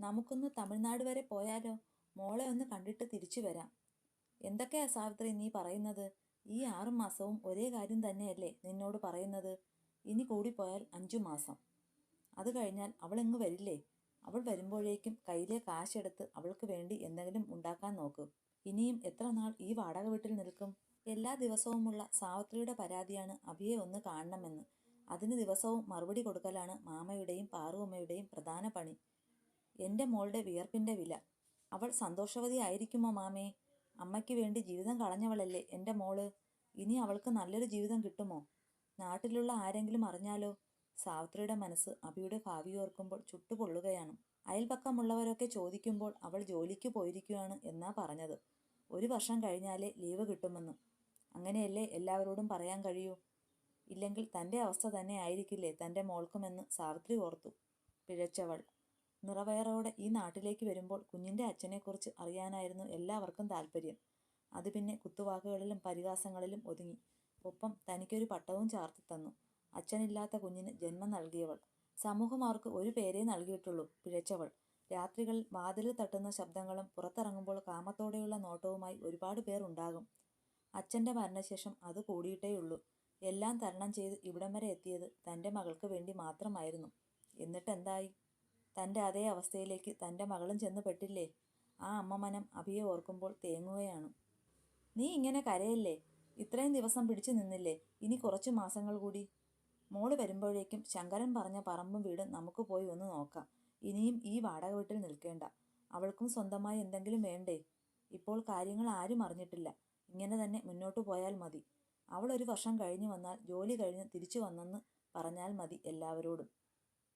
നമുക്കൊന്ന് തമിഴ്നാട് വരെ പോയാലോ? മോളെ ഒന്ന് കണ്ടിട്ട് തിരിച്ചു വരാം. എന്തൊക്കെയാ സാവിത്രി നീ പറയുന്നത്? ഈ ആറു മാസവും ഒരേ കാര്യം തന്നെയല്ലേ നിന്നോട് പറയുന്നത്? ഇനി കൂടിപ്പോയാൽ അഞ്ചു മാസം. അത് കഴിഞ്ഞാൽ അവൾ ഇങ്ങ് വരില്ലേ? അവൾ വരുമ്പോഴേക്കും കയ്യിലെ കാശെടുത്ത് അവൾക്ക് വേണ്ടി എന്തെങ്കിലും ഉണ്ടാക്കാൻ നോക്ക്. ഇനിയും എത്ര നാൾ ഈ വാടക വീട്ടിൽ നിൽക്കും? എല്ലാ ദിവസവുമുള്ള സാവിത്രിയുടെ പരാതിയാണ് അഭിയെ ഒന്ന് കാണണമെന്ന്. അതിന് ദിവസവും മറുപടി കൊടുക്കലാണ് മാമയുടെയും പാറുവമ്മയുടെയും പ്രധാന പണി. എന്റെ മോളുടെ വിയർപ്പിന്റെ വില. അവൾ സന്തോഷവതി ആയിരിക്കുമോ മാമേ? അമ്മയ്ക്ക് വേണ്ടി ജീവിതം കളഞ്ഞവളല്ലേ എന്റെ മോൾ. ഇനി അവൾക്ക് നല്ലൊരു ജീവിതം കിട്ടുമോ? നാട്ടിലുള്ള ആരെങ്കിലും അറിഞ്ഞാലോ? സാവിത്രിയുടെ മനസ്സ് അഭിയുടെ ഭാവി ഓർക്കുമ്പോൾ ചുട്ടുപൊള്ളുകയാണ്. അയൽപക്കമുള്ളവരൊക്കെ ചോദിക്കുമ്പോൾ അവൾ ജോലിക്ക് പോയിരിക്കുകയാണ് എന്നാ പറഞ്ഞത്. ഒരു വർഷം കഴിഞ്ഞാലേ ലീവ് കിട്ടുമെന്ന്. അങ്ങനെയല്ലേ എല്ലാവരോടും പറയാൻ കഴിയൂ? ഇല്ലെങ്കിൽ തന്റെ അവസ്ഥ തന്നെ ആയിരിക്കില്ലേ തന്റെ മോൾക്കുമെന്ന് സാവിത്രി ഓർത്തു. പിഴച്ചവൾ നിറവയറോടെ ഈ നാട്ടിലേക്ക് വരുമ്പോൾ കുഞ്ഞിന്റെ അച്ഛനെക്കുറിച്ച് അറിയാനായിരുന്നു എല്ലാവർക്കും താല്പര്യം. അത് പിന്നെ കുത്തുവാക്കുകളിലും പരിഹാസങ്ങളിലും ഒതുങ്ങി. ഒപ്പം തനിക്കൊരു പട്ടവും ചാർത്തി തന്നു. അച്ഛനില്ലാത്ത കുഞ്ഞിന് ജന്മം നൽകിയവൾ. സമൂഹം അവർക്ക് ഒരു പേരേ നൽകിയിട്ടുള്ളൂ പിഴച്ചവൾ. രാത്രികളിൽ വാതിലിൽ തട്ടുന്ന ശബ്ദങ്ങളും പുറത്തിറങ്ങുമ്പോൾ കാമത്തോടെയുള്ള നോട്ടവുമായി ഒരുപാട് പേർ ഉണ്ടാകും. അച്ഛന്റെ മരണശേഷം അത് കൂടിയിട്ടേയുള്ളൂ. എല്ലാം തരണം ചെയ്ത് ഇവിടം വരെ എത്തിയത് തന്റെ മകൾക്ക് വേണ്ടി മാത്രമായിരുന്നു. എന്നിട്ടെന്തായി? തന്റെ അതേ അവസ്ഥയിലേക്ക് തന്റെ മകളും ചെന്ന് പെട്ടില്ലേ? ആ അമ്മമനം അഭിയെ ഓർക്കുമ്പോൾ തേങ്ങുകയാണ്. നീ ഇങ്ങനെ കരയല്ലേ? ഇത്രയും ദിവസം പിടിച്ചു നിന്നില്ലേ? ഇനി കുറച്ച് മാസങ്ങൾ കൂടി. മോൾ വരുമ്പോഴേക്കും ശങ്കരൻ പറഞ്ഞ പറമ്പും വീടും നമുക്ക് പോയി ഒന്ന് നോക്കാം. ഇനിയും ഈ വാടക വീട്ടിൽ നിൽക്കേണ്ട. അവൾക്കും സ്വന്തമായി എന്തെങ്കിലും വേണ്ടേ? ഇപ്പോൾ കാര്യങ്ങൾ ആരും അറിഞ്ഞിട്ടില്ല. ഇങ്ങനെ തന്നെ മുന്നോട്ട് പോയാൽ മതി. അവൾ ഒരു വർഷം കഴിഞ്ഞു വന്നാൽ ജോലി കഴിഞ്ഞ് തിരിച്ചു വന്നെന്ന് പറഞ്ഞാൽ മതി എല്ലാവരോടും.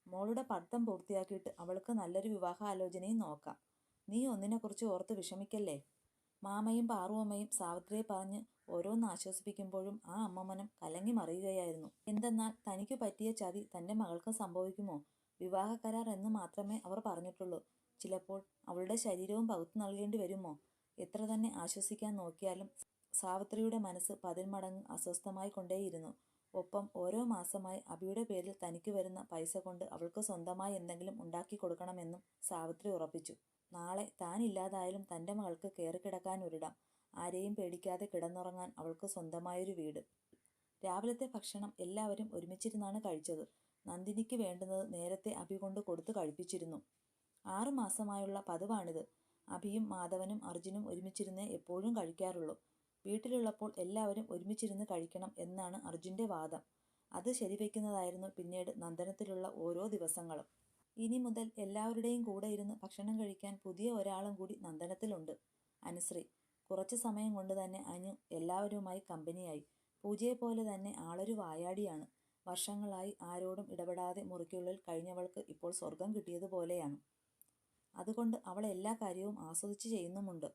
മോളുടെ പഠിത്തം പൂർത്തിയാക്കിയിട്ട് അവൾക്ക് നല്ലൊരു വിവാഹാലോചനയും നോക്കാം. നീ ഒന്നിനെക്കുറിച്ച് ഓർത്ത് വിഷമിക്കല്ലേ? മാമയും പാറുവമ്മയും സാവിത്രിയെ പറഞ്ഞ് ഓരോന്ന് ആശ്വസിപ്പിക്കുമ്പോഴും ആ അമ്മമനം കലങ്ങി മറിയുകയായിരുന്നു. എന്തെന്നാൽ തനിക്ക് പറ്റിയ ചതി തന്റെ മകൾക്ക് സംഭവിക്കുമോ? വിവാഹ കരാർ എന്ന് മാത്രമേ അവർ പറഞ്ഞിട്ടുള്ളൂ. ചിലപ്പോൾ അവളുടെ ശരീരവും പകുത്തു നൽകേണ്ടി വരുമോ? എത്ര തന്നെ ആശ്വസിക്കാൻ നോക്കിയാലും സാവിത്രിയുടെ മനസ്സ് പതിന്മടങ്ങ് അസ്വസ്ഥമായി കൊണ്ടേയിരുന്നു. ഒപ്പം ഓരോ മാസമായി അബിയുടെ പേരിൽ തനിക്ക് വരുന്ന പൈസ കൊണ്ട് അവൾക്ക് സ്വന്തമായി എന്തെങ്കിലും ഉണ്ടാക്കി കൊടുക്കണമെന്നും സാവിത്രി ഉറപ്പിച്ചു. നാളെ താൻ ഇല്ലാതായാലും തന്റെ മകൾക്ക് കയറിക്കിടക്കാൻ ഒരിടാം. ആരെയും പേടിക്കാതെ കിടന്നുറങ്ങാൻ അവൾക്ക് സ്വന്തമായൊരു വീട്. രാവിലത്തെ ഭക്ഷണം എല്ലാവരും ഒരുമിച്ചിരുന്നാണ് കഴിച്ചത്. നന്ദിനിക്ക് വേണ്ടുന്നത് നേരത്തെ അഭി കൊണ്ട് കൊടുത്തു കഴിപ്പിച്ചിരുന്നു. ആറുമാസമായുള്ള പതിവാണിത്. അഭിയും മാധവനും അർജുനും ഒരുമിച്ചിരുന്നേ എപ്പോഴും കഴിക്കാറുള്ളൂ. വീട്ടിലുള്ളപ്പോൾ എല്ലാവരും ഒരുമിച്ചിരുന്ന് കഴിക്കണം എന്നാണ് അർജുന്റെ വാദം. അത് ശരിവെക്കുന്നതായിരുന്നു പിന്നീട് നന്ദനത്തിലുള്ള ഓരോ ദിവസങ്ങളും. ഇനി മുതൽ എല്ലാവരുടെയും കൂടെ ഇരുന്ന് ഭക്ഷണം കഴിക്കാൻ പുതിയ ഒരാളും കൂടി നന്ദനത്തിലുണ്ട്. അനുശ്രീ. കുറച്ച് സമയം കൊണ്ട് തന്നെ അനു എല്ലാവരുമായി കമ്പനിയായി. പൂജയെ പോലെ തന്നെ ആളൊരു വായാടിയാണ്. വർഷങ്ങളായി ആരോടും ഇടപെടാതെ മുറിക്കുള്ളിൽ കഴിഞ്ഞവൾക്ക് ഇപ്പോൾ സ്വർഗം കിട്ടിയതുപോലെയാണ്. അതുകൊണ്ട് അവൾ എല്ലാ കാര്യവും ആസ്വദിച്ച് ചെയ്യുന്നുമുണ്ട്.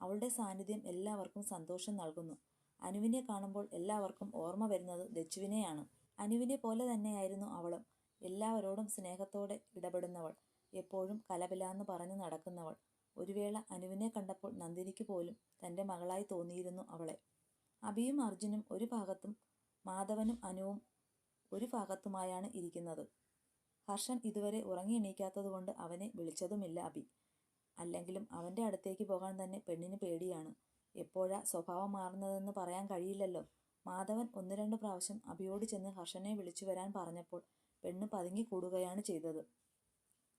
അവളുടെ സാന്നിധ്യം എല്ലാവർക്കും സന്തോഷം നൽകുന്നു. അനുവിനെ കാണുമ്പോൾ എല്ലാവർക്കും ഓർമ്മ വരുന്നത് ദച്ചുവിനെയാണ്. അനുവിനെ പോലെ തന്നെയായിരുന്നു അവളും. എല്ലാവരോടും സ്നേഹത്തോടെ ഇടപെടുന്നവൾ. എപ്പോഴും കലപിലാന്ന് പറഞ്ഞു നടക്കുന്നവൾ. ഒരു വേള അനുവിനെ കണ്ടപ്പോൾ നന്ദിനിക്ക് പോലും തന്റെ മകളായി തോന്നിയിരുന്നു അവളെ. അബിയും അർജുനും ഒരു ഭാഗത്തും മാധവനും അനുവും ഒരു ഭാഗത്തുമായാണ് ഇരിക്കുന്നത്. ഹർഷൻ ഇതുവരെ ഉറങ്ങി എണീക്കാത്തതുകൊണ്ട് അവനെ വിളിച്ചതുമില്ല അഭി അല്ലെങ്കിലും അവന്റെ അടുത്തേക്ക് പോകാൻ തന്നെ പെണ്ണിന് പേടിയാണ്. എപ്പോഴാ സ്വഭാവം മാറുന്നതെന്ന് പറയാൻ കഴിയില്ലല്ലോ. മാധവൻ ഒന്ന് രണ്ട് പ്രാവശ്യം അഭിയോട് ചെന്ന് ഹർഷനെ വിളിച്ചു വരാൻ പറഞ്ഞപ്പോൾ പെണ്ണ് പതുങ്ങിക്കൂടുകയാണ് ചെയ്തത്.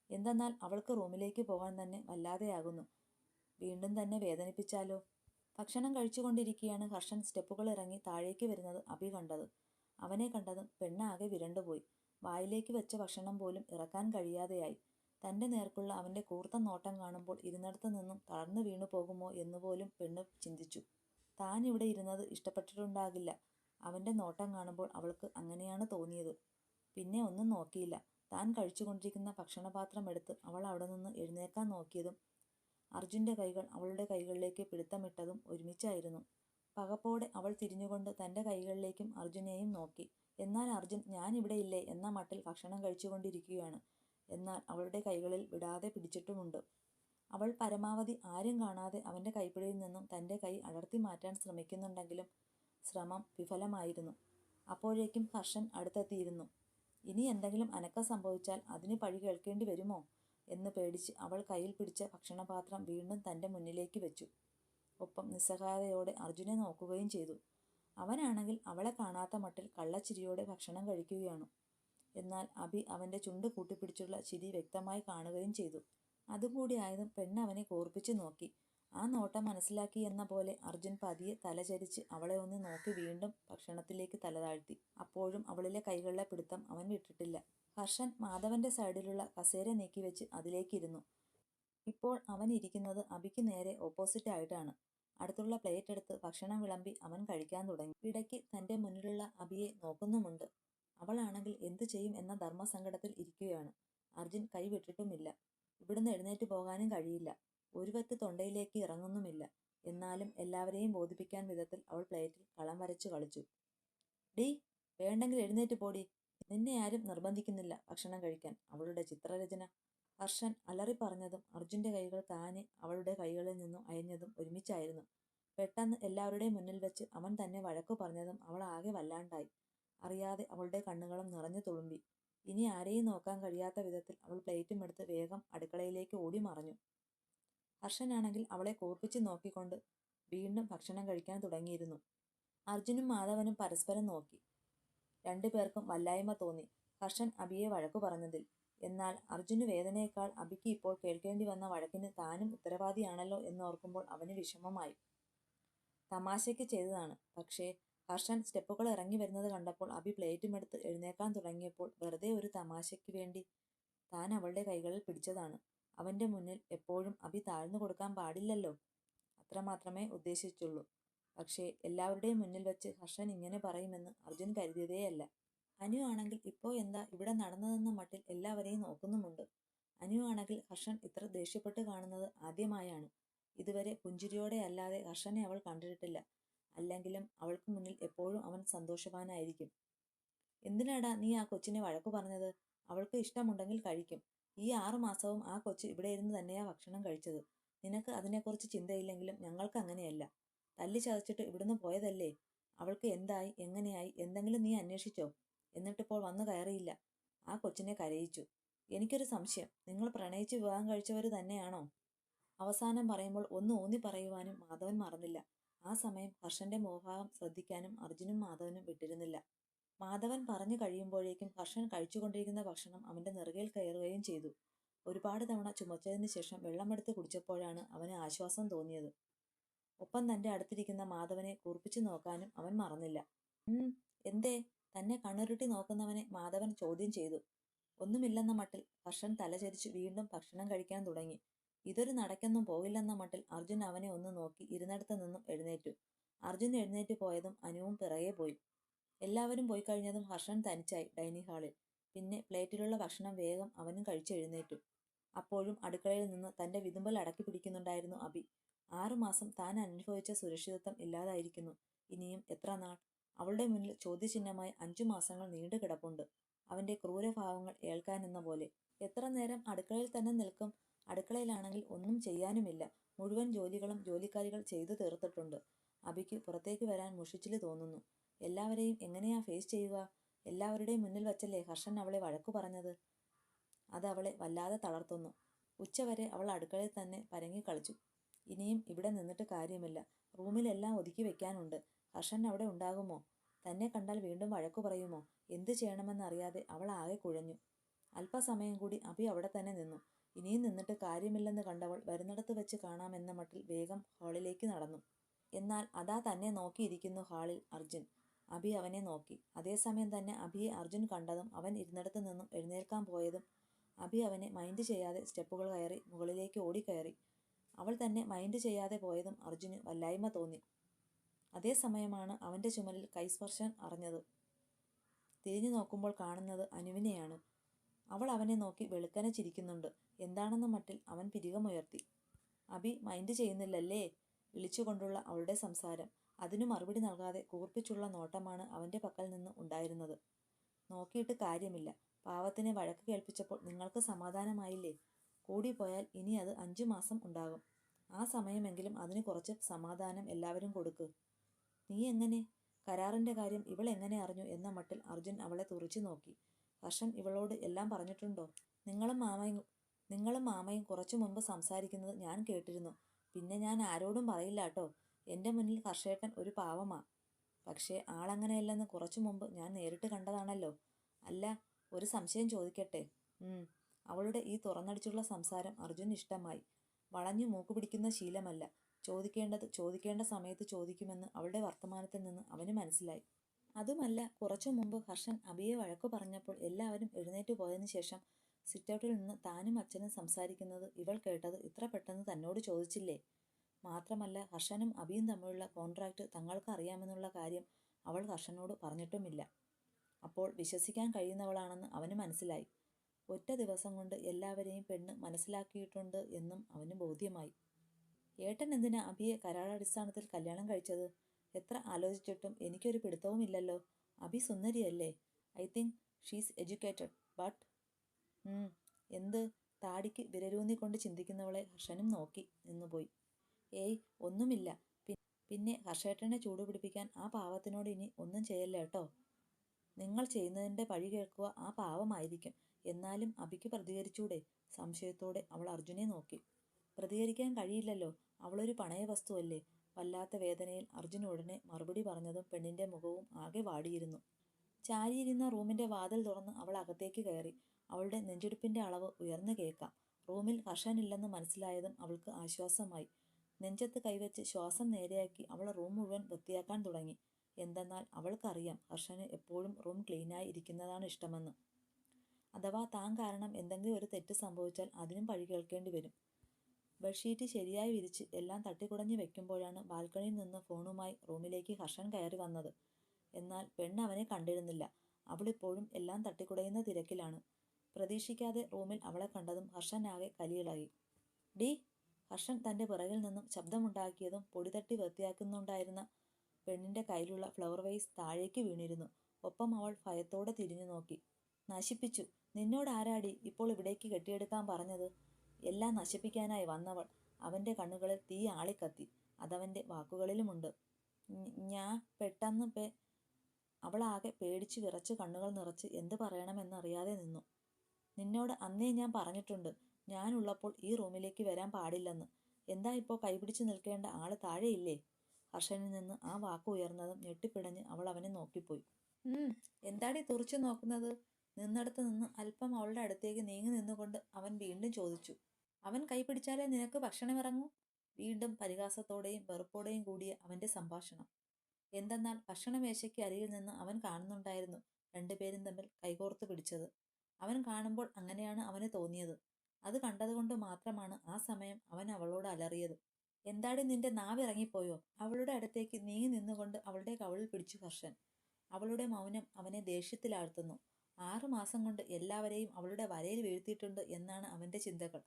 എന്തെന്നാൽ അവൾക്ക് റൂമിലേക്ക് പോകാൻ തന്നെ വല്ലാതെയാകുന്നു. വീണ്ടും തന്നെ വേദനിപ്പിച്ചാലോ? ഭക്ഷണം കഴിച്ചുകൊണ്ടിരിക്കുകയാണ് ഹർഷൻ സ്റ്റെപ്പുകൾ ഇറങ്ങി താഴേക്ക് വരുന്നത് അഭി കണ്ടത്. അവനെ കണ്ടതും പെണ്ണാകെ വിരണ്ടുപോയി. വായിലേക്ക് വെച്ച ഭക്ഷണം പോലും ഇറക്കാൻ കഴിയാതെയായി. തന്റെ നേർക്കുള്ള അവന്റെ കൂർത്ത നോട്ടം കാണുമ്പോൾ ഇരുന്നിടത്തു നിന്നും തളർന്നു വീണു പോകുമോ എന്നുപോലും പെണ്ണ് ചിന്തിച്ചു. താൻ ഇവിടെ ഇരുന്നത് ഇഷ്ടപ്പെട്ടിട്ടുണ്ടാകില്ല. അവന്റെ നോട്ടം കാണുമ്പോൾ അവൾക്ക് അങ്ങനെയാണ് തോന്നിയത്. പിന്നെ ഒന്നും നോക്കിയില്ല. താൻ കഴിച്ചുകൊണ്ടിരിക്കുന്ന ഭക്ഷണപാത്രം എടുത്ത് അവൾ അവിടെ നിന്ന് എഴുന്നേക്കാൻ നോക്കിയതും അർജുന്റെ കൈകൾ അവളുടെ കൈകളിലേക്ക് പിടുത്തമിട്ടതും ഒരുമിച്ചായിരുന്നു. പകപ്പോടെ അവൾ തിരിഞ്ഞുകൊണ്ട് തന്റെ കൈകളിലേക്കും അർജുനെയും നോക്കി. എന്നാൽ അർജുൻ ഞാനിവിടെയില്ലേ എന്ന മട്ടിൽ ഭക്ഷണം കഴിച്ചുകൊണ്ടിരിക്കുകയാണ്. എന്നാൽ അവളുടെ കൈകളിൽ വിടാതെ പിടിച്ചിട്ടുമുണ്ട്. അവൾ പരമാവധി ആരും കാണാതെ അവന്റെ കൈപ്പിടിയിൽ നിന്നും തന്റെ കൈ അടർത്തി മാറ്റാൻ ശ്രമിക്കുന്നുണ്ടെങ്കിലും ശ്രമം വിഫലമായിരുന്നു. അപ്പോഴേക്കും ഹർഷൻ അടുത്തെത്തിയിരുന്നു. ഇനി എന്തെങ്കിലും അനക്കം സംഭവിച്ചാൽ അതിന് പഴി കേൾക്കേണ്ടി വരുമോ? എന്ന് പേടിച്ച് അവൾ കയ്യിൽ പിടിച്ച ഭക്ഷണപാത്രം വീണ്ടും തന്റെ മുന്നിലേക്ക് വെച്ചു. ഒപ്പം നിസ്സഹായതയോടെ അർജുനെ നോക്കുകയും ചെയ്തു. അവനാണെങ്കിൽ അവളെ കാണാത്ത മട്ടിൽ കള്ളച്ചിരിയോടെ ഭക്ഷണം കഴിക്കുകയാണ്. എന്നാൽ അഭി അവന്റെ ചുണ്ട് കൂട്ടിപ്പിടിച്ചുള്ള ചിരി വ്യക്തമായി കാണുകയും ചെയ്തു. അതുകൂടി ആയതും പെണ്ണ് അവനെ കോർപ്പിച്ചു നോക്കി. ആ നോട്ടം മനസ്സിലാക്കി എന്ന പോലെ അർജുൻ പതിയെ തലചരിച്ച് അവളെ ഒന്ന് നോക്കി വീണ്ടും ഭക്ഷണത്തിലേക്ക് തലതാഴ്ത്തി അപ്പോഴും അവളിലെ കൈകളിലെ പിടുത്തം അവൻ വിട്ടിട്ടില്ല. ഹർഷൻ മാധവന്റെ സൈഡിലുള്ള കസേര നീക്കിവെച്ച് അതിലേക്കിരുന്നു. ഇപ്പോൾ അവൻ ഇരിക്കുന്നത് അബിക്ക് നേരെ ഓപ്പോസിറ്റ് ആയിട്ടാണ്. അടുത്തുള്ള പ്ലേറ്റ് എടുത്ത് ഭക്ഷണം വിളമ്പി അവൻ കഴിക്കാൻ തുടങ്ങി. ഇടയ്ക്ക് തന്റെ മുന്നിലുള്ള അബിയെ നോക്കുന്നുമുണ്ട്. അവളാണെങ്കിൽ എന്തു ചെയ്യും എന്ന ധർമ്മസങ്കടത്തിൽ ഇരിക്കുകയാണ്. അർജുൻ കൈവിട്ടിട്ടുമില്ല. ഇവിടുന്ന് എഴുന്നേറ്റ് പോകാനും കഴിയില്ല. ഒരു വറ്റ് തൊണ്ടയിലേക്ക് ഇറങ്ങുന്നുമില്ല. എന്നാലും എല്ലാവരെയും ബോധിപ്പിക്കാൻ വിധത്തിൽ അവൾ പ്ലേറ്റിൽ കളം വരച്ചു കളിച്ചു. ഡീ വേണ്ടെങ്കിൽ എഴുന്നേറ്റ് പോടി. നിന്നെ ആരും നിർബന്ധിക്കുന്നില്ല ഭക്ഷണം കഴിക്കാൻ. അവളുടെ ചിത്രരചന. ഹർഷൻ അലറി പറഞ്ഞതും അർജുന്റെ കൈകൾ താനെ അവളുടെ കൈകളിൽ നിന്നും അയഞ്ഞതും ഒരുമിച്ചായിരുന്നു. പെട്ടെന്ന് എല്ലാവരുടെയും മുന്നിൽ വെച്ച് അവൻ തന്നെ വഴക്കു പറഞ്ഞതും അവൾ ആകെ വല്ലാണ്ടായി. അറിയാതെ അവളുടെ കണ്ണുകളും നിറഞ്ഞു തുളുമ്പി. ഇനി ആരെയും നോക്കാൻ കഴിയാത്ത വിധത്തിൽ അവൾ പ്ലേറ്റും എടുത്ത് വേഗം അടുക്കളയിലേക്ക് ഓടി മറഞ്ഞു. ഹർഷനാണെങ്കിൽ അവളെ കോർപ്പിച്ച് നോക്കിക്കൊണ്ട് വീണ്ടും ഭക്ഷണം കഴിക്കാൻ തുടങ്ങിയിരുന്നു. അർജുനും മാധവനും പരസ്പരം നോക്കി. രണ്ടുപേർക്കും വല്ലായ്മ തോന്നി. ഹർഷൻ അബിയെ വഴക്കു പറഞ്ഞതിൽ. എന്നാൽ അർജുന് വേദനയേക്കാൾ അബിക്ക് ഇപ്പോൾ കേൾക്കേണ്ടി വന്ന വഴക്കിന് താനും ഉത്തരവാദിയാണല്ലോ എന്നോർക്കുമ്പോൾ അവന് വിഷമമായി. തമാശയ്ക്ക് ചെയ്തതാണ്. പക്ഷേ ഹർഷൻ സ്റ്റെപ്പുകൾ ഇറങ്ങി വരുന്നത് കണ്ടപ്പോൾ അബി പ്ലേറ്റുമെടുത്ത് എഴുന്നേക്കാൻ തുടങ്ങിയപ്പോൾ വെറുതെ ഒരു തമാശയ്ക്ക് വേണ്ടി താൻ അവളുടെ കൈകളിൽ പിടിച്ചതാണ്. അവന്റെ മുന്നിൽ എപ്പോഴും അബി താഴ്ന്നു കൊടുക്കാൻ പാടില്ലല്ലോ. അത്രമാത്രമേ ഉദ്ദേശിച്ചുള്ളൂ. പക്ഷേ എല്ലാവരുടെയും മുന്നിൽ വെച്ച് ഹർഷൻ ഇങ്ങനെ പറയുമെന്ന് അർജുൻ കരുതിയതേയല്ല. അനു ആണെങ്കിൽ ഇപ്പോൾ എന്താ ഇവിടെ നടന്നതെന്ന മട്ടിൽ എല്ലാവരെയും നോക്കുന്നുമുണ്ട്. അനു ആണെങ്കിൽ ഹർഷൻ ഇത്ര ദേഷ്യപ്പെട്ട് കാണുന്നത് ആദ്യമായാണ്. ഇതുവരെ പുഞ്ചിരിയോടെ അല്ലാതെ ഹർഷനെ അവൾ കണ്ടിട്ടില്ല. അല്ലെങ്കിലും അവൾക്ക് മുന്നിൽ എപ്പോഴും അവൻ സന്തോഷവാനായിരിക്കും. എന്തിനാടാ നീ ആ കൊച്ചിനെ വഴക്കു പറഞ്ഞത്? അവൾക്ക് ഇഷ്ടമുണ്ടെങ്കിൽ കഴിക്കും. ഈ ആറു മാസവും ആ കൊച്ച് ഇവിടെ ഇരുന്ന് തന്നെയാ ഭക്ഷണം കഴിച്ചത്. നിനക്ക് അതിനെക്കുറിച്ച് ചിന്തയില്ലെങ്കിലും ഞങ്ങൾക്ക് അങ്ങനെയല്ല. തല്ലി ചതച്ചിട്ട് ഇവിടുന്ന് പോയതല്ലേ? അവൾക്ക് എന്തായി? എങ്ങനെയായി? എന്തെങ്കിലും നീ അന്വേഷിച്ചോ? എന്നിട്ടിപ്പോൾ വന്നു കയറിയില്ല. ആ കൊച്ചിനെ കരയിച്ചു. എനിക്കൊരു സംശയം. നിങ്ങൾ പ്രണയിച്ച് വിവാഹം കഴിച്ചവർ തന്നെയാണോ? അവസാനം പറയുമ്പോൾ ഒന്ന് ഊന്നി പറയുവാനും മാധവൻ മറന്നില്ല. ആ സമയം ഹർഷന്റെ മുഖഭാവം ശ്രദ്ധിക്കാനും അർജുനും മാധവനും വിട്ടിരുന്നില്ല. മാധവൻ പറഞ്ഞു കഴിയുമ്പോഴേക്കും ഹർഷൻ കഴിച്ചുകൊണ്ടിരിക്കുന്ന ഭക്ഷണം അവന്റെ നെറുകയിൽ കയറുകയും ചെയ്തു. ഒരുപാട് തവണ ചുമച്ചതിന് ശേഷം വെള്ളമെടുത്ത് കുടിച്ചപ്പോഴാണ് അവന് ആശ്വാസം തോന്നിയത്. ഒപ്പം തന്റെ അടുത്തിരിക്കുന്ന മാധവനെ കുറിപ്പിച്ചു നോക്കാനും അവൻ മറന്നില്ല. ഉം എന്തേ? തന്നെ കണ്ണുരുട്ടി നോക്കുന്നവനെ മാധവൻ ചോദ്യം ചെയ്തു. ഒന്നുമില്ലെന്ന മട്ടിൽ ഹർഷൻ തലചരിച്ച് വീണ്ടും ഭക്ഷണം കഴിക്കാൻ തുടങ്ങി. ഇതൊരു നടക്കൊന്നും പോവില്ലെന്ന മട്ടിൽ അർജുൻ അവനെ ഒന്ന് നോക്കി ഇരുന്നിടത്ത് നിന്നും എഴുന്നേറ്റു. അർജുൻ എഴുന്നേറ്റ് പോയതും അനുവും പിറകെ പോയി. എല്ലാവരും പോയി കഴിഞ്ഞതും ഹർഷൻ തനിച്ചായി ഡൈനിങ് ഹാളിൽ. പിന്നെ പ്ലേറ്റിലുള്ള ഭക്ഷണം വേഗം അവനും കഴിച്ചെഴുന്നേറ്റു അപ്പോഴും അടുക്കളയിൽ നിന്ന് തന്റെ വിതുമ്പൽ അടക്കി പിടിക്കുന്നുണ്ടായിരുന്നു അബി ആറുമാസം താൻ അനുഭവിച്ച സുരക്ഷിതത്വം ഇല്ലാതായിരിക്കുന്നു. ഇനിയും എത്ര നാൾ? അവളുടെ മുന്നിൽ ചോദ്യചിഹ്നമായി അഞ്ചു മാസങ്ങൾ നീണ്ടു കിടപ്പുണ്ട്. അവന്റെ ക്രൂരഭാവങ്ങൾ ഏൽക്കാനെന്ന പോലെ. എത്ര നേരം അടുക്കളയിൽ തന്നെ നിൽക്കും? അടുക്കളയിലാണെങ്കിൽ ഒന്നും ചെയ്യാനുമില്ല. മുഴുവൻ ജോലികളും ജോലിക്കാരികൾ ചെയ്തു തീർത്തിട്ടുണ്ട്. അബിക്ക് പുറത്തേക്ക് വരാൻ മുഷിച്ചിൽ തോന്നുന്നു. എല്ലാവരെയും എങ്ങനെയാ ഫേസ് ചെയ്യുക? എല്ലാവരുടെയും മുന്നിൽ വച്ചല്ലേ ഹർഷൻ അവളെ വഴക്കു പറഞ്ഞത്? അത് അവളെ വല്ലാതെ തളർത്തുന്നു. ഉച്ചവരെ അവൾ അടുക്കളയിൽ തന്നെ പരങ്ങി കളിച്ചു. ഇനിയും ഇവിടെ നിന്നിട്ട് കാര്യമില്ല. റൂമിലെല്ലാം ഒതുക്കി വെക്കാനുണ്ട്. ഹർഷൻ അവിടെ ഉണ്ടാകുമോ? തന്നെ കണ്ടാൽ വീണ്ടും വഴക്കു പറയുമോ? എന്തു ചെയ്യണമെന്നറിയാതെ അവൾ ആകെ കുഴഞ്ഞു. അല്പസമയം കൂടി അഭി അവിടെ തന്നെ നിന്നു. ഇനിയും നിന്നിട്ട് കാര്യമില്ലെന്ന് കണ്ടവൾ വരുന്നിടത്ത് വെച്ച് കാണാമെന്ന മട്ടിൽ വേഗം ഹാളിലേക്ക് നടന്നു. എന്നാൽ അതാ തന്നെ നോക്കിയിരിക്കുന്നു ഹാളിൽ അർജുൻ. അഭി അവനെ നോക്കി. അതേസമയം തന്നെ അഭിയെ അർജുൻ കണ്ടതും അവൻ ഇരുന്നിടത്ത് നിന്നും എഴുന്നേൽക്കാൻ പോയതും അഭി അവനെ മൈൻഡ് ചെയ്യാതെ സ്റ്റെപ്പുകൾ കയറി മുകളിലേക്ക് ഓടിക്കയറി. അവൾ തന്നെ മൈൻഡ് ചെയ്യാതെ പോയതും അർജുന് വല്ലായ്മ തോന്നി. അതേസമയമാണ് അവന്റെ ചുമലിൽ കൈസ്പർശൻ അറിഞ്ഞത്. തിരിഞ്ഞു നോക്കുമ്പോൾ കാണുന്നത് അനുവിനെയാണ്. അവൾ അവനെ നോക്കി വെളുക്കനെ ചിരിക്കുന്നുണ്ട്. എന്താണെന്ന മട്ടിൽ അവൻ പിരികമുയർത്തി. അബി മൈൻഡ് ചെയ്യുന്നില്ലല്ലേ? വിളിച്ചുകൊണ്ടുള്ള അവളുടെ സംസാരം. അതിനു മറുപടി നൽകാതെ കൂർപ്പിച്ചുള്ള നോട്ടമാണ് അവന്റെ പക്കൽ നിന്ന് ഉണ്ടായിരുന്നത്. നോക്കിയിട്ട് കാര്യമില്ല. പാവത്തിനെ വഴക്ക് കേൾപ്പിച്ചപ്പോൾ നിങ്ങൾക്ക് സമാധാനമായില്ലേ? കൂടിപ്പോയാൽ ഇനി അത് അഞ്ചു മാസം ഉണ്ടാകും. ആ സമയമെങ്കിലും അതിന് കുറച്ച് സമാധാനം എല്ലാവരും കൊടുക്ക്. നീ എങ്ങനെ? കരാറിന്റെ കാര്യം ഇവൾ എങ്ങനെ അറിഞ്ഞു എന്ന മട്ടിൽ അർജുൻ അവളെ തുറിച്ചു നോക്കി. ഹർഷൻ ഇവളോട് എല്ലാം പറഞ്ഞിട്ടുണ്ടോ? നിങ്ങളും മാമയും നിങ്ങളും മാമയും കുറച്ചു മുൻപ് സംസാരിക്കുന്നത് ഞാൻ കേട്ടിരുന്നു. പിന്നെ ഞാൻ ആരോടും പറയില്ല കേട്ടോ എന്റെ മുന്നിൽ കർഷേട്ടൻ ഒരു പാവമാ. പക്ഷേ ആളങ്ങനെയല്ലെന്ന് കുറച്ചു മുമ്പ് ഞാൻ നേരിട്ട് കണ്ടതാണല്ലോ. അല്ല ഒരു സംശയം ചോദിക്കട്ടെ? അവളുടെ ഈ തുറന്നടിച്ചുള്ള സംസാരം അർജുൻ ഇഷ്ടമായി. വളഞ്ഞു മൂക്ക് പിടിക്കുന്ന ശീലമല്ല. ചോദിക്കേണ്ടത് ചോദിക്കേണ്ട സമയത്ത് ചോദിക്കുമെന്ന് അവളുടെ വർത്തമാനത്തിൽ നിന്ന് അവന് മനസ്സിലായി. അതുമല്ല കുറച്ചു മുമ്പ് ഹർഷൻ അബിയെ വഴക്കു പറഞ്ഞപ്പോൾ എല്ലാവരും എഴുന്നേറ്റ് പോയതിനു ശേഷം സിറ്റൗട്ടിൽ നിന്ന് താനും അച്ഛനും സംസാരിക്കുന്നത് ഇവൾ കേട്ടത് ഇത്ര പെട്ടെന്ന് തന്നോട് ചോദിച്ചില്ലേ? മാത്രമല്ല ഹർഷനും അബിയും തമ്മിലുള്ള കോൺട്രാക്ട് തങ്ങൾക്ക് അറിയാമെന്നുള്ള കാര്യം അവൾ ഹർഷനോട് പറഞ്ഞിട്ടുമില്ല. അപ്പോൾ വിശ്വസിക്കാൻ കഴിയുന്നവളാണെന്ന് അവന് മനസ്സിലായി. ഒറ്റ ദിവസം കൊണ്ട് എല്ലാവരെയും പെണ്ണ് മനസ്സിലാക്കിയിട്ടുണ്ട് എന്നും അവന് ബോധ്യമായി. ഏട്ടൻ എന്തിനാ അബിയെ കരാറടിസ്ഥാനത്തിൽ കല്യാണം കഴിച്ചത്? എത്ര ആലോചിച്ചിട്ടും എനിക്കൊരു പിടുത്തവുമില്ലല്ലോ. Abi സുന്ദരിയല്ലേ? I think she's educated but എന്ത്? താടിക്ക് വിരലൂന്നിക്കൊണ്ട് ചിന്തിക്കുന്നവളെ ഹർഷനും നോക്കി നിന്നുപോയി ഏയ് ഒന്നുമില്ല. പിന്നെ ഹർഷേട്ടനെ ചൂടുപിടിപ്പിക്കാൻ ആ പാവത്തിനോട് ഇനി ഒന്നും ചെയ്യല്ല കേട്ടോ. നിങ്ങൾ ചെയ്യുന്നതിന്റെ പഴി കേൾക്കുക ആ പാവമായിരിക്കും. എന്നാലും അബിക്ക് പ്രതികരിച്ചൂടെ? സംശയത്തോടെ അവൾ അർജുനെ നോക്കി. പ്രതികരിക്കാൻ കഴിയില്ലല്ലോ. അവളൊരു പണയ വസ്തുവല്ലേ? വല്ലാത്ത വേദനയിൽ അർജുൻ ഉടനെ മറുപടി പറഞ്ഞതും പെണ്ണിന്റെ മുഖവും ആകെ വാടിയിരുന്നു. ചാരിയിരുന്ന റൂമിന്റെ വാതിൽ തുറന്ന് അവൾ അകത്തേക്ക് കയറി. അവളുടെ നെഞ്ചെടുപ്പിന്റെ അളവ് ഉയർന്നു കേൾക്കാം. റൂമിൽ ഹർഷനില്ലെന്ന് മനസ്സിലായതും അവൾക്ക് ആശ്വാസമായി. നെഞ്ചത്ത് കൈവച്ച് ശ്വാസം നേരെയാക്കി അവൾ റൂം മുഴുവൻ വൃത്തിയാക്കാൻ തുടങ്ങി. എന്തെന്നാൽ അവൾക്കറിയാം ഹർഷന് എപ്പോഴും റൂം ക്ലീനായി ഇരിക്കുന്നതാണ് ഇഷ്ടമെന്ന്. അഥവാ താൻ കാരണം എന്തെങ്കിലും ഒരു തെറ്റ് സംഭവിച്ചാൽ അതിനും പഴി കേൾക്കേണ്ടി വരും. ബെഡ്ഷീറ്റ് ശരിയായി വിരിച്ച് എല്ലാം തട്ടിക്കുടഞ്ഞ് വെക്കുമ്പോഴാണ് ബാൽക്കണിയിൽ നിന്ന് ഫോണുമായി റൂമിലേക്ക് ഹർഷൻ കയറി വന്നത്. എന്നാൽ പെണ്ണ് അവനെ കണ്ടിരുന്നില്ല. അവളിപ്പോഴും എല്ലാം തട്ടിക്കുടയുന്ന തിരക്കിലാണ്. പ്രതീക്ഷിക്കാതെ റൂമിൽ അവളെ കണ്ടതും ഹർഷനാകെ കലിയിളകി ഡി ഹർഷൻ തന്റെ പിറകിൽ നിന്നും ശബ്ദമുണ്ടാക്കിയതും പൊടിതട്ടി വൃത്തിയാക്കുന്നുണ്ടായിരുന്ന പെണ്ണിന്റെ കയ്യിലുള്ള ഫ്ലവർ വൈസ് താഴേക്ക് വീണിരുന്നു. ഒപ്പം അവൾ ഭയത്തോടെ തിരിഞ്ഞു നോക്കി. നശിപ്പിച്ചു. നിന്നോട് ആരാടി ഇപ്പോൾ ഇവിടേക്ക് കെട്ടിയെടുക്കാൻ പറഞ്ഞത്? എല്ലാം നശിപ്പിക്കാനായി വന്നവൾ അവന്റെ കണ്ണുകളിൽ തീ ആളിക്കത്തി. അതവന്റെ വാക്കുകളിലുമുണ്ട്. ഞാൻ പെട്ടെന്ന് പേ അവളാകെ പേടിച്ചു വിറച്ച് കണ്ണുകൾ നിറച്ച് എന്ത് പറയണമെന്നറിയാതെ നിന്നു. നിന്നോട് അന്നേ ഞാൻ പറഞ്ഞിട്ടുണ്ട് ഞാനുള്ളപ്പോൾ ഈ റൂമിലേക്ക് വരാൻ പാടില്ലെന്ന്. എന്താ ഇപ്പോൾ കൈപിടിച്ച് നിൽക്കേണ്ട ആൾ താഴെയില്ലേ? ഹർഷനിൽ നിന്ന് ആ വാക്ക് ഉയർന്നതും ഞെട്ടിപ്പിടഞ്ഞ് അവൾ അവനെ നോക്കിപ്പോയി. എന്താടി തുറച്ചു നോക്കുന്നത്? നിന്നടുത്ത് നിന്ന് അല്പം അവളുടെ അടുത്തേക്ക് നീങ്ങി നിന്നുകൊണ്ട് അവൻ വീണ്ടും ചോദിച്ചു അവൻ കൈപിടിച്ചാലേ നിനക്ക് ഭക്ഷണം ഇറങ്ങൂ? വീണ്ടും പരിഹാസത്തോടെയും വെറുപ്പോടെയും കൂടിയ അവന്റെ സംഭാഷണം. എന്തെന്നാൽ ഭക്ഷണമേശയ്ക്ക് അരികിൽ നിന്ന് അവൻ കാണുന്നുണ്ടായിരുന്നു രണ്ടുപേരും തമ്മിൽ കൈകോർത്ത് പിടിച്ചത്. അവൻ കാണുമ്പോൾ അങ്ങനെയാണ് അവന് തോന്നിയത്. അത് കണ്ടതുകൊണ്ട് മാത്രമാണ് ആ സമയം അവൻ അവളോട് അലറിയത്. എന്താടി നിന്റെ നാവ് ഇറങ്ങിപ്പോയോ അവളുടെ അടുത്തേക്ക് നീങ്ങി നിന്നുകൊണ്ട് അവളുടെ കവൾ പിടിച്ചു ഹർഷൻ. അവളുടെ മൗനം അവനെ ദേഷ്യത്തിലാഴ്ത്തുന്നു. ആറു മാസം കൊണ്ട് എല്ലാവരെയും അവളുടെ വരയിൽ വീഴ്ത്തിയിട്ടുണ്ട് എന്നാണ് അവന്റെ ചിന്തകൾ.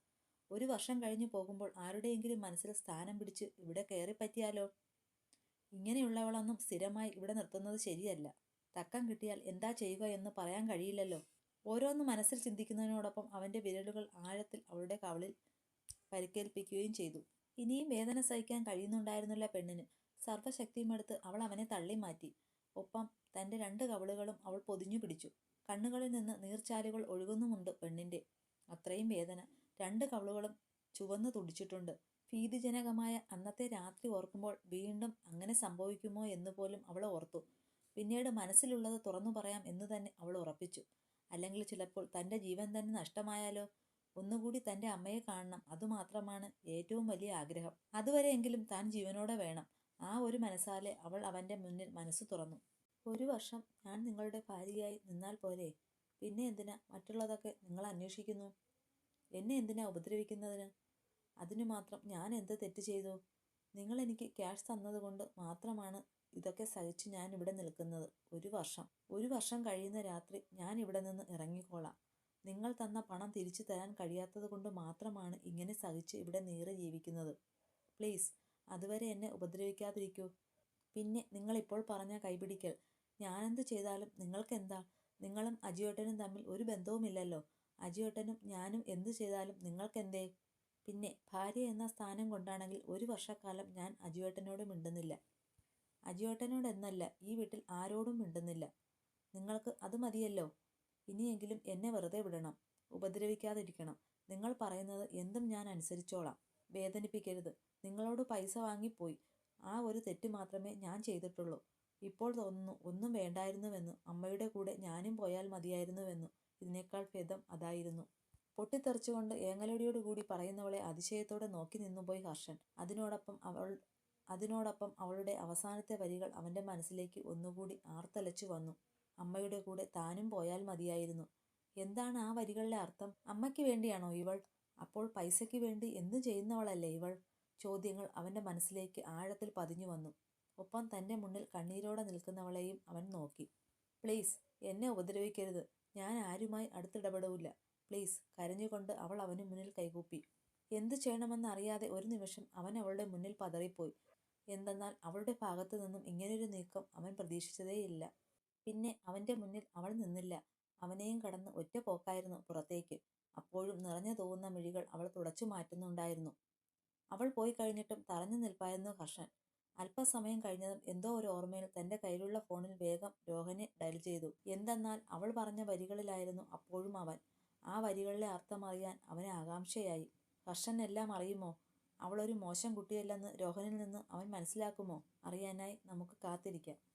ഒരു വർഷം കഴിഞ്ഞു പോകുമ്പോൾ ആരുടെയെങ്കിലും മനസ്സിൽ സ്ഥാനം പിടിച്ച് ഇവിടെ കയറിപ്പറ്റിയാലോ? ഇങ്ങനെയുള്ളവളൊന്നും സ്ഥിരമായി ഇവിടെ നിർത്തുന്നത് ശരിയല്ല. തക്കം കിട്ടിയാൽ എന്താ ചെയ്യുക എന്ന് പറയാൻ കഴിയില്ലല്ലോ. ഓരോന്ന് മനസ്സിൽ ചിന്തിക്കുന്നതിനോടൊപ്പം അവന്റെ വിരലുകൾ ആഴത്തിൽ അവളുടെ കവളിൽ പരിക്കേൽപ്പിക്കുകയും ചെയ്തു. ഇനിയും വേദന സഹിക്കാൻ കഴിയുന്നുണ്ടായിരുന്നില്ല പെണ്ണിന്. സർവശക്തിയുമെടുത്ത് അവൾ അവനെ തള്ളി മാറ്റി ഒപ്പം തന്റെ രണ്ട് കവളുകളും അവൾ പൊതിഞ്ഞു പിടിച്ചു. കണ്ണുകളിൽ നിന്ന് നീർച്ചാലുകൾ ഒഴുകുന്നുമുണ്ട് പെണ്ണിന്റെ. അത്രയും വേദന. രണ്ട് കവളുകളും ചുവന്നു തുടിച്ചിട്ടുണ്ട്. ഭീതിജനകമായ അന്നത്തെ രാത്രി ഓർക്കുമ്പോൾ വീണ്ടും അങ്ങനെ സംഭവിക്കുമോ എന്ന് പോലും അവൾ ഓർത്തു. പിന്നീട് മനസ്സിലുള്ളത് തുറന്നു പറയാം എന്ന് തന്നെ അവൾ ഉറപ്പിച്ചു. അല്ലെങ്കിൽ ചിലപ്പോൾ തന്റെ ജീവൻ തന്നെ നഷ്ടമായാലോ? ഒന്നുകൂടി തന്റെ അമ്മയെ കാണണം അതുമാത്രമാണ് ഏറ്റവും വലിയ ആഗ്രഹം. അതുവരെയെങ്കിലും താൻ ജീവനോടെ വേണം. ആ ഒരു മനസ്സാലെ അവൾ അവന്റെ മുന്നിൽ മനസ്സ് തുറന്നു. ഒരു വർഷം ഞാൻ നിങ്ങളുടെ ഭാര്യയായി നിന്നാൽ പോരെ? പിന്നെ എന്തിനാ മറ്റുള്ളതൊക്കെ നിങ്ങൾ അന്വേഷിക്കുന്നു? എന്നെ എന്തിനാ ഉപദ്രവിക്കുന്നതിന്? അതിനു മാത്രം ഞാൻ എന്ത് തെറ്റ് ചെയ്തു? നിങ്ങൾ എനിക്ക് ക്യാഷ് തന്നതുകൊണ്ട് മാത്രമാണ് ഇതൊക്കെ സഹിച്ച് ഞാൻ ഇവിടെ നിൽക്കുന്നത് ഒരു വർഷം. ഒരു വർഷം കഴിയുന്ന രാത്രി ഞാൻ ഇവിടെ നിന്ന് ഇറങ്ങിക്കോളാം. നിങ്ങൾ തന്ന പണം തിരിച്ചു തരാൻ കഴിയാത്തത് കൊണ്ട് മാത്രമാണ് ഇങ്ങനെ സഹിച്ച് ഇവിടെ നീറി ജീവിക്കുന്നത്. പ്ലീസ് അതുവരെ എന്നെ ഉപദ്രവിക്കാതിരിക്കൂ. പിന്നെ നിങ്ങൾ ഇപ്പോൾ പറഞ്ഞ കൈപിടിക്കൽ. ഞാനെന്ത് ചെയ്താലും നിങ്ങൾക്കെന്താ? നിങ്ങളും അജിയോട്ടനും തമ്മിൽ ഒരു ബന്ധവുമില്ലല്ലോ. അജിയോട്ടനും ഞാനും എന്തു ചെയ്താലും നിങ്ങൾക്കെന്തേ? പിന്നെ ഭാര്യ എന്ന സ്ഥാനം കൊണ്ടാണെങ്കിൽ ഒരു വർഷക്കാലം ഞാൻ അജിയോട്ടനോട് മിണ്ടുന്നില്ല. അജിയോട്ടനോട് എന്നല്ല ഈ വീട്ടിൽ ആരോടും മിണ്ടുന്നില്ല. നിങ്ങൾക്ക് അത് മതിയല്ലോ. ഇനിയെങ്കിലും എന്നെ വെറുതെ വിടണം. ഉപദ്രവിക്കാതിരിക്കണം. നിങ്ങൾ പറയുന്നത് എന്തും ഞാൻ അനുസരിച്ചോളാം. വേദനിപ്പിക്കരുത്. നിങ്ങളോട് പൈസ വാങ്ങിപ്പോയി. ആ ഒരു തെറ്റ് മാത്രമേ ഞാൻ ചെയ്തിട്ടുള്ളൂ. ഇപ്പോൾ തോന്നുന്നു ഒന്നും വേണ്ടായിരുന്നുവെന്ന് അമ്മയുടെ കൂടെ ഞാനും പോയാൽ മതിയായിരുന്നുവെന്നു ഇതിനേക്കാൾ ഭേദം അതായിരുന്നു. പൊട്ടിത്തെറിച്ചുകൊണ്ട് ഏങ്ങലടിയോടുകൂടി പറയുന്നവളെ അതിശയത്തോടെ നോക്കി നിന്നുപോയി ഹർഷൻ. അതിനോടൊപ്പം അവൾ അതിനോടൊപ്പം അവളുടെ അവസാനത്തെ വരികൾ അവന്റെ മനസ്സിലേക്ക് ഒന്നുകൂടി ആർത്തലച്ചു വന്നു. അമ്മയുടെ കൂടെ താനും പോയാൽ മതിയായിരുന്നു. എന്താണ് ആ വരികളിലെ അർത്ഥം? അമ്മയ്ക്ക് വേണ്ടിയാണോ ഇവൾ? അപ്പോൾ പൈസയ്ക്ക് വേണ്ടി എന്തു ചെയ്യുന്നവളല്ലേ ഇവൾ? ചോദ്യങ്ങൾ അവന്റെ മനസ്സിലേക്ക് ആഴത്തിൽ പതിഞ്ഞു വന്നു. ഒപ്പം തന്റെ മുന്നിൽ കണ്ണീരോടെ നിൽക്കുന്നവളെയും അവൻ നോക്കി. പ്ലീസ് എന്നെ ഉപദ്രവിക്കരുത്. ഞാൻ ആരുമായി അടുത്തിടപെടൂല്ല പ്ലീസ് കരഞ്ഞുകൊണ്ട് അവൾ അവന് മുന്നിൽ കൈകൂപ്പി. എന്തു ചെയ്യണമെന്നറിയാതെ ഒരു നിമിഷം അവൻ അവളുടെ മുന്നിൽ പതറിപ്പോയി. എന്തെന്നാൽ അവളുടെ ഭാഗത്തു നിന്നും ഇങ്ങനൊരു നീക്കം അവൻ പ്രതീക്ഷിച്ചതേയില്ല. പിന്നെ അവന്റെ മുന്നിൽ അവൾ നിന്നില്ല. അവനെയും കടന്ന് ഒറ്റ പോക്കായിരുന്നു പുറത്തേക്ക്. അപ്പോഴും നിറഞ്ഞു തോന്നുന്ന മിഴികൾ അവൾ തുടച്ചു മാറ്റുന്നുണ്ടായിരുന്നു. അവൾ പോയി കഴിഞ്ഞിട്ടും തറഞ്ഞു നിൽപ്പായിരുന്നു ഹർഷൻ. അല്പസമയം കഴിഞ്ഞതും എന്തോ ഒരു ഓർമ്മയിൽ തന്റെ കയ്യിലുള്ള ഫോണിൽ വേഗം രോഹനെ ഡയൽ ചെയ്തു. എന്തെന്നാൽ അവൾ പറഞ്ഞ വരികളിലായിരുന്നു അപ്പോഴും അവൻ. ആ വരികളിലെ അർത്ഥം അറിയാൻ അവന് ആകാംക്ഷയായി. ഹർഷൻ എല്ലാം അറിയുമോ? അവളൊരു മോശം കുട്ടിയല്ലെന്ന് രോഹനിൽ നിന്ന് അവൻ മനസ്സിലാക്കുമോ? അറിയാനായി നമുക്ക് കാത്തിരിക്കാം.